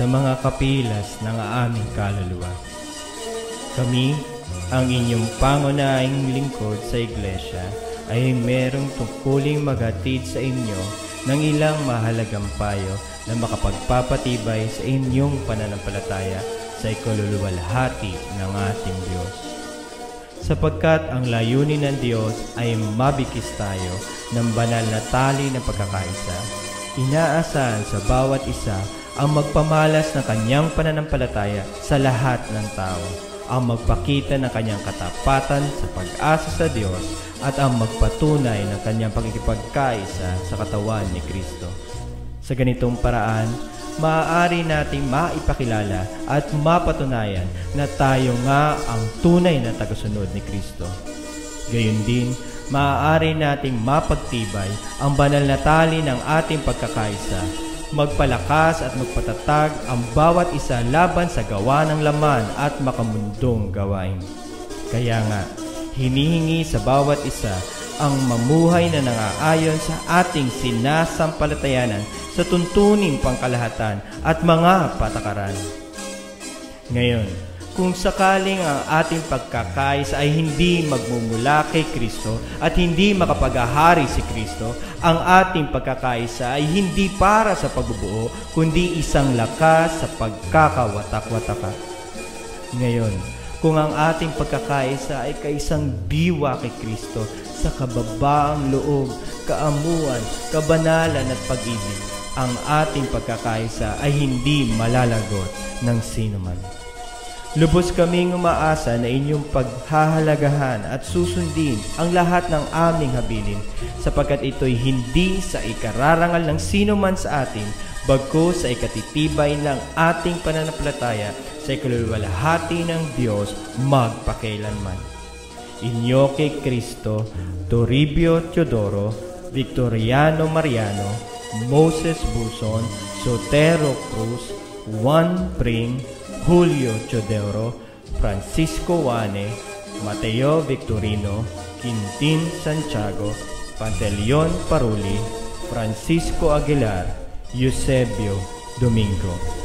sa mga kapilas ng aming kaluluwa. Kami, ang inyong pangunahing lingkod sa iglesia, ay merong tungkuling maghatid sa inyo ng ilang mahalagang payo na makapagpapatibay sa inyong pananampalataya sa ikaluluwalhati ng ating Diyos. Sapagkat ang layunin ng Diyos ay mabikis tayo ng banal na tali ng pagkakaisa, inaasahan sa bawat isa ang magpamalas ng kanyang pananampalataya sa lahat ng tao, ang magpakita ng kanyang katapatan sa pag-asa sa Diyos at ang magpatunay ng kanyang pagkikipagkaisa sa katawan ni Kristo. Sa ganitong paraan, maaari nating maipakilala at mapatunayan na tayo nga ang tunay na tagasunod ni Kristo. Gayon din, maaari nating mapagtibay ang banal na tali ng ating pagkakaisa, magpalakas at magpatatag ang bawat isa laban sa gawa ng laman at makamundong gawain. Kaya nga, hinihingi sa bawat isa ang mamuhay na nangaayon sa ating sinasampalatayanan sa tuntuning pangkalahatan at mga patakaran. Ngayon, kung sakaling ang ating pagkakaisa ay hindi magmumula kay Kristo at hindi makapaghahari si Kristo, ang ating pagkakaisa ay hindi para sa pagbubuo, kundi isang lakas sa pagkakawatak-wataka. Ngayon, kung ang ating pagkakaisa ay kaisang diwa kay Kristo sa kababaang loob, kaamuan, kabanalan at pag-ibig, ang ating pagkakaisa ay hindi malalagot ng sinuman. Lubos kaming umaasa na inyong paghahalagahan at susundin ang lahat ng aming habilin sapagkat ito'y hindi sa ikararangal ng sino man sa atin bagko sa ikatitibay ng ating pananampalataya sa ikaluluwalhati ng Diyos magpakailanman. Inyo kay Kristo, Toribio Teodoro, Victoriano Mariano, Moses Buson, Sotero Cruz, Juan Pring, Julio Chodero, Francisco Wane, Mateo Victorino, Quintin Santiago, Panteleon Paruli, Francisco Aguilar, Eusebio Domingo.